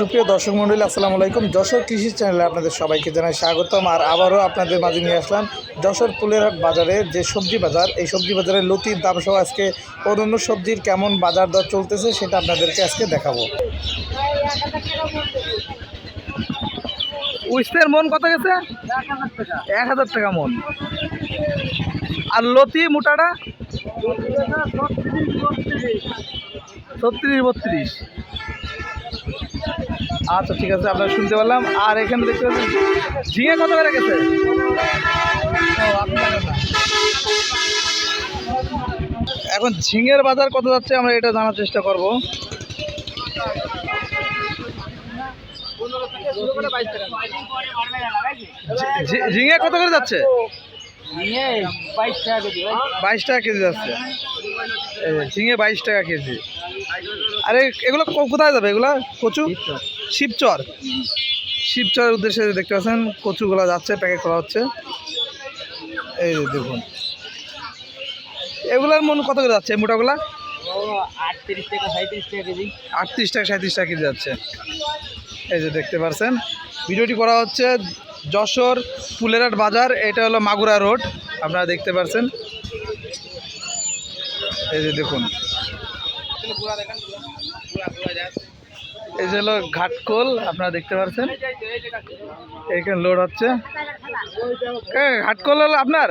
সুপ্রিয় দর্শক মন্ডলী, আসসালামু আলাইকুম। যশোর কৃষি চ্যানেলে আপনাদের সবাইকে জানাই স্বাগতম। আর আবারও আপনাদের মাঝে নিয়ে আসলাম যশোর ফুলেরহাট বাজারের যে সবজি বাজার, এই সবজি বাজারের লতির দাম সহ আজকে অন্যান্য সবজির কেমন বাজার দর চলতেছে সেটা আপনাদেরকে আজকে দেখাবো। উস্তের মন কত গেছে? এক হাজার টাকা মন। আর লতি মোটাটা? ছত্রিশ, বত্রিশ। আচ্ছা ঠিক আছে আপনারা শুনতে পারলাম। আর এখানে দেখতে পাচ্ছেন ঝিঙে কত করে গেছে। এখন ঝিঙের বাজার কত যাচ্ছে আমরা এটা জানার চেষ্টা করব। ঝিঙে কত করে যাচ্ছে? বাইশ টাকা কেজি যাচ্ছে। ঝিঙে বাইশ টাকা কেজি। আরে এগুলো কোথায় যাবে? এগুলা কচু? শিবচর। শিবচরের উদ্দেশ্যে দেখতে পাচ্ছেন কচুগুলো যাচ্ছে প্যাকেট করা হচ্ছে। এই যে দেখুন। এগুলার মন কত করে যাচ্ছে মোটাগুলা? আটত্রিশ টাকা সাঁত্রিশ টাকা কেজি। আটত্রিশ টাকা সাঁত্রিশ টাকা কেজি যাচ্ছে। এই যে দেখতে পাচ্ছেন ভিডিওটি করা হচ্ছে যশোর ফুলেরহাট বাজার এটা হলো মাগুরা রোড আপনারা দেখতে পাচ্ছেন। এই যে দেখুন এই যে হলো ঘাটকোল আপনারা দেখতে পাচ্ছেন এখানে লোড হচ্ছে। ঘাটকোল হলো আপনার?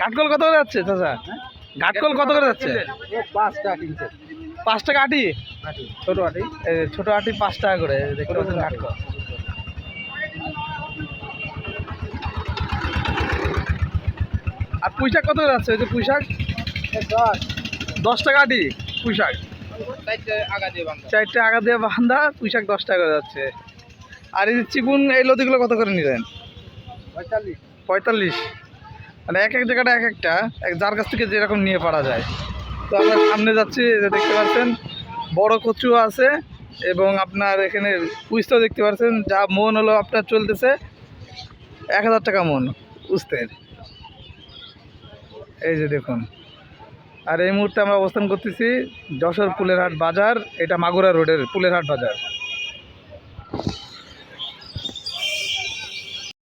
ঘাটকোল কত করে যাচ্ছে চাচা? ঘাটকোল কত করে যাচ্ছে? পাঁচ টাকা আটি? ছোটো আটি। ছোট আটি পাঁচ টাকা করে দেখতে পাচ্ছেন ঘাটকোল আর পুঁই শাক কত করে যাচ্ছে ওই যে পুঁই শাক দশ। টাকা আটি পুঁই শাক চারটে আগা দিয়ে বান্ধা চারটে আগা দিয়ে বান্ধা পুঁই শাক দশ টাকা করে যাচ্ছে। আর এই যে চিকুন এই লতিগুলো কত করে নিলেন? পঁয়তাল্লিশ। পঁয়তাল্লিশ। মানে এক এক জায়গাটা এক একটা এক যার কাছ থেকে যেরকম নিয়ে পারা যায়। তো আমরা সামনে যাচ্ছি যে দেখতে পাচ্ছেন বড় কচু আছে এবং আপনার এখানে পুষতেও দেখতে পাচ্ছেন যা মন হলো আপনার চলতেছে এক হাজার টাকা মন উস্তের। এই যে দেখুন। আর এই মুহূর্তে আমরা অবস্থান করতেছি যশোর পুলেরহাট বাজার এটা মাগুরা রোডের পুলেরহাট বাজার।